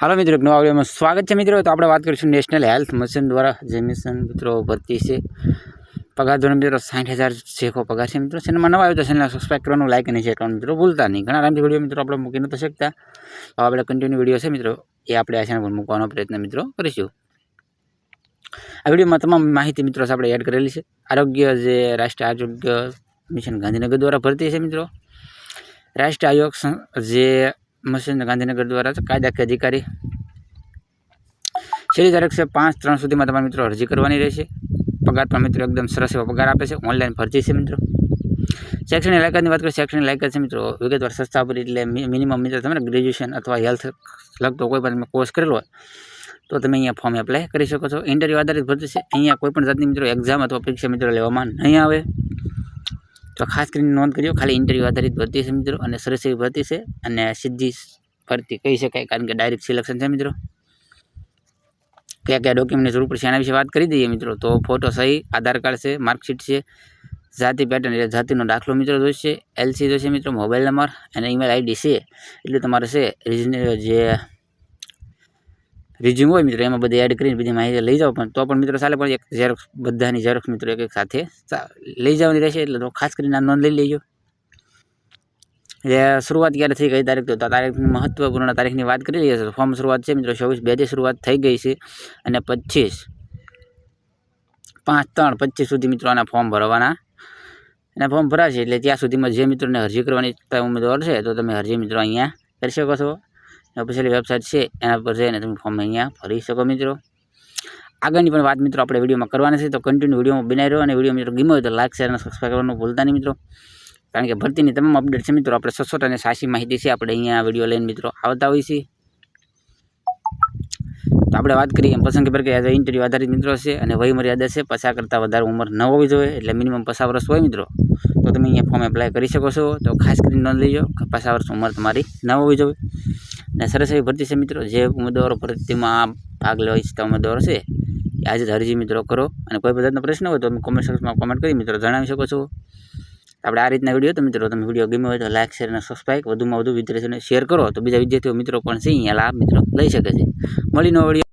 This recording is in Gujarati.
હાલો મિત્રો નવા વિડીયોમાં સ્વાગત છે મિત્રો. તો આપણે વાત કરીશું નેશનલ હેલ્થ મિશન દ્વારા, જે મિશન મિત્રો ભરતી છે. પગાર ધોરણ મિત્રો સાઠ હજાર શેખો પગાર છે મિત્રો. ચેનલમાં નવા આવ્યો તો ચેનલ સબસ્ક્રાઈબ કરવાનું લાઈક અને શેર કરવાનું મિત્રો ભૂલતા નહીં. ઘણા ટાઈમથી વીડિયો મિત્રો આપણે મૂકી નથી શકતા. આપણે કન્ટિન્યુ વીડિયો છે મિત્રો. એ આપણે આ ચેનલ પર મૂકવાનો પ્રયત્ન મિત્રો કરીશું. આ વિડીયોમાં તમામ માહિતી મિત્રો આપણે એડ કરેલી છે. આરોગ્ય જે રાષ્ટ્રીય આરોગ્ય મિશન ગાંધીનગર દ્વારા ભરતી છે મિત્રો. રાષ્ટ્રીય આયોગ જે મિશન ગાંધીનગર દ્વારા કાયદાકીય અધિકારી છેલ્લી તારીખ છે પાંચ ત્રણ સુધીમાં તમારા મિત્રો અરજી કરવાની રહેશે. પગાર પણ મિત્રો એકદમ સરસ એવો પગાર આપે છે. ઓનલાઈન ભરતી છે મિત્રો. શૈક્ષણિક લાયકાતની વાત કરીએ, શૈક્ષણિક લાયકાત છે મિત્રો. વિગતવાર સસ્તા પર એટલે મિનિમમ મિત્રો તમે ગ્રેજ્યુએશન અથવા હેલ્થ લગતો કોઈ પણ તમે કોર્સ કરેલો હોય, તો તમે અહીંયા ફોર્મ એપ્લાય કરી શકો છો. ઇન્ટરવ્યૂ આધારિત ભરતી છે. અહીંયા કોઈ પણ જાતની મિત્રો એક્ઝામ અથવા પરીક્ષા મિત્રો લેવામાં નહીં આવે. તો ખાસ કરીને નોંધ કર્યો ખાલી ઇન્ટરવ્યૂ આધારિત ભરતી છે મિત્રો, અને સરસ એવી ભરતી છે, અને સીધી ભરતી કહી શકાય, કારણ કે ડાયરેક્ટ સિલેક્શન છે મિત્રો. કયા કયા ડોક્યુમેન્ટની જરૂર પડશે એના વિશે વાત કરી દઈએ મિત્રો. તો ફોટો સહી, આધાર કાર્ડ છે માર્કશીટ છે, જાતિ પેટર્ન એટલે જાતિનો દાખલો મિત્રો જોઈશે એલસી જોઈશે મિત્રો મોબાઈલ નંબર અને ઈમેલ આઈડી છે. એટલે તમારે છે રિજનલ જે રિઝ્યુમ હોય મિત્રો, એમાં બધા એડ કરીને બધી માહિતી લઈ જાઓ, પણ તો પણ મિત્રો ચાલે, પણ એક ઝેરોક્ષ બધાની ઝેરોક્ષ મિત્રો એક એક સાથે લઈ જવાની રહેશે, એટલે તો ખાસ કરીને આ નોંધ લઈ લેજો. એટલે શરૂઆત ક્યારે થઈ ગઈ તારીખ, તો તારીખની મહત્વપૂર્ણ તારીખની વાત કરી લઈએ ફોર્મ શરૂઆત છે મિત્રો ચોવીસ બેથી શરૂઆત થઈ ગઈ છે, અને પચીસ, પાંચ, ત્રણ, પચીસ સુધી મિત્રો આના ફોર્મ ભરવાના. અને ફોર્મ ભરાશે, એટલે ત્યાં સુધીમાં જે મિત્રોને અરજી કરવાની ઈચ્છતા ઉમેદવાર છે, તો તમે અરજી મિત્રો અહીંયા કરી શકો છો. ઓફિશિયલી વેબસાઇટ છે, એના પર જઈને તમે ફોર્મ અહીંયા ભરી શકો મિત્રો. આગળની પણ વાત મિત્રો આપણે વિડીયોમાં કરવાની છે, તો કન્ટિન્યુ વિડીયોમાં બનાવી રહ્યો અને વીડિયો મિત્રો ગમ્યો હોય તો લાઇક શેર અને સબસ્ક્રાઈબ કરવાનું ભૂલતા નહીં મિત્રો. કારણ કે ભરતીની તમામ અપડેટ છે મિત્રો, આપણે સચોટ અને સાચી માહિતી છે આપણે અહીંયા વીડિયો લઈને મિત્રો આવતા હોઈએ છીએ. તો આપણે વાત કરીએ, પસંદગી પ્રક્રિયા ઇન્ટરવ્યૂ આધારિત મિત્રો છે અને વય મર્યાદા છે પચાસ કરતાં વધારે ઉંમર ન હોવી જોઈએ, એટલે મિનિમમ પચાસ વર્ષ હોય મિત્રો. તો તમે અહીંયા ફોર્મ એપ્લાય કરી શકો છો, તો ખાસ કરીને નોંધ લેજો કે પચાસ વર્ષ ઉંમર તમારી ન હોવી જોઈએ. અને સરસ એવી ભરતી છે મિત્રો. જે ઉમેદવારો ભરતીમાં ભાગ લેવા ઈચ્છતા ઉમેદવારો છે, એ આજે જ અરજી મિત્રો કરો. અને કોઈ પદાર્થનો પ્રશ્ન હોય તો તમે કોમેન્ટ સેક્શનમાં કોમેન્ટ કરી મિત્રો જણાવી શકો છો. આપણે આ રીતના વીડિયો તો મિત્રો તમે વીડિયો ગમ્યો હોય તો લાઇક શેર અને સબસ્ક્રાઈબ વધુમાં વધુ વિદ્યાર્થીઓને શેર કરો. તો બીજા વિદ્યાર્થીઓ મિત્રો પણ છે, અહીંયા લાભ મિત્રો લઈ શકે છે. મળીનો વીડિયો